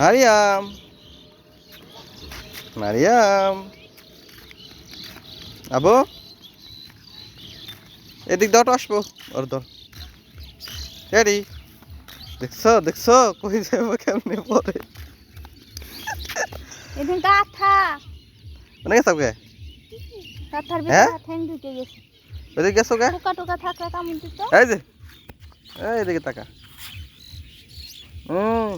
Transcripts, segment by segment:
মারিয়াম। মারিয়াম। আবু। এদিক দাও তো আসব। ওর ধর রেডি। দেখছ দেখছ? কই যাব কেমনে পরে? এদিন কাঁথা। অনেক গেছো গে কাঁথার? ভিতরে ঠ্যাং ঢুকে গেছে। ওদিক গেছো গে পোকা টোকা থাকলে কামড় দিত এই যে। এই এদিকে তাকা হুম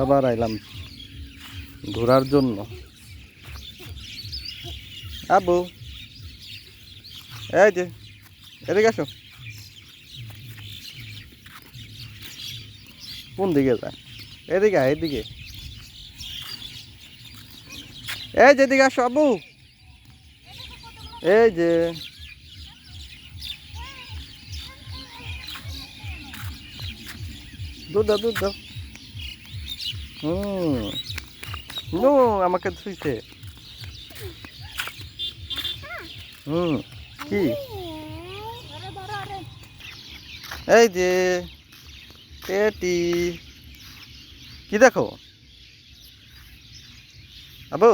আবার আইলাম। ঘোরার জন্য। আবু। এই যে, এদিকে আসো। কোন দিকে যায়? এদিকে এদিকে। এই যে, এদিকে আসো আবু। এই যে। দুধ দাও দুধ দাও। হুম। নো, আমাকে ধুইছে হুম, কি? এই যে, পেটি। কি দেখো? আবু।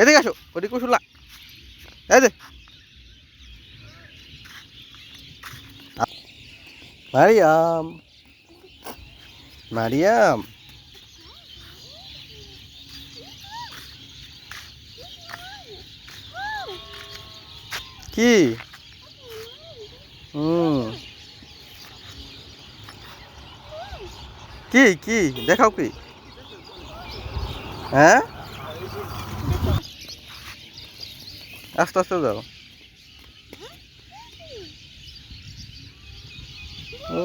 এদিকে আসো, ওদিকে কুসুলা এই যে। মারিয়াম মারিয়াম কি হুম কি কি দেখাও কি হ্যাঁ আস্তে আস্তে যাও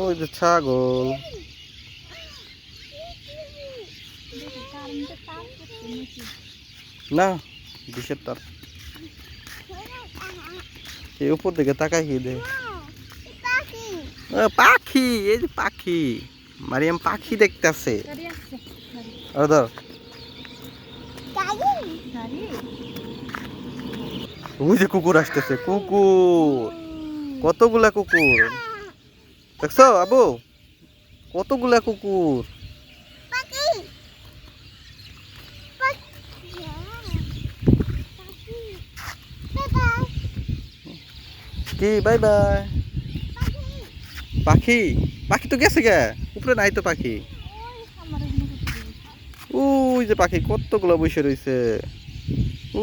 ওই যে ছাগল। না, বিষের তার। এই উপর দিকে তাকাই কি দে। পাখি, এই যে পাখি। মারিয়াম পাখি দেখতেছে। ধর। ওই যে কুকুর আসতেছে, কুকুর। কতগুলা কুকুর? দেখছ আবু? কতগুলা কুকুর? কি? Bye bye. পাখি? পাখি তো গেছে গে। উপরে নাই তো পাখি। ওই যে পাখি কতগুলো বসে রয়েছে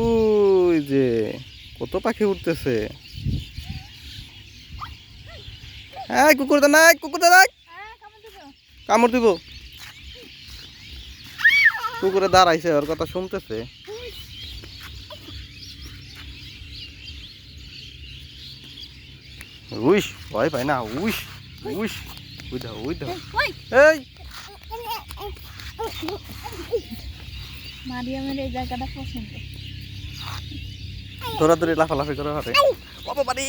ওই যে কত পাখি উঠতেছে হ্যাঁ কুকুর দা নাই কুকুর নাই। কামড় দিব। কুকুরে দাঁড়াইছে ওর কথা শুনতেছে। উইস ভয় পাই না উইস উইস উই দাও উই দাও। ওই এই মারিয়ামের এই জায়গাটা পছন্দ। দৌড়াদৌড়ি লাফালাফি করে হাতে বাবা বাড়ি।